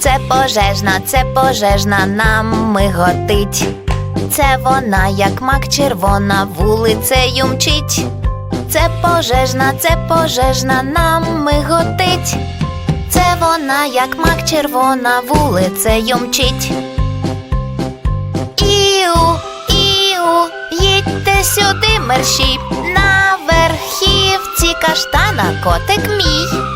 Це пожежна, це пожежна нам миготить. Це вона, як мак червона, вулицею мчить. Це пожежна, це пожежна нам миготить. Це вона, як мак червона, вулицею мчить. Іу, іу, їдьте сюди, мерщій, на верхівці каштана котик мій.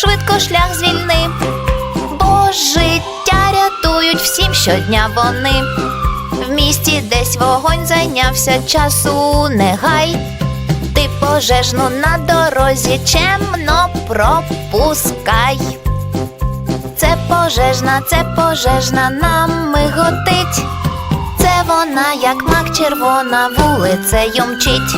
Швидко шлях звільни. Бо життя рятують всім щодня вони. В місті десь вогонь зайнявся часу не гай. Ти пожежну на дорозі чемно пропускай. Це пожежна, це пожежна нам миготить. Це вона, як мак червона, вулицею мчить.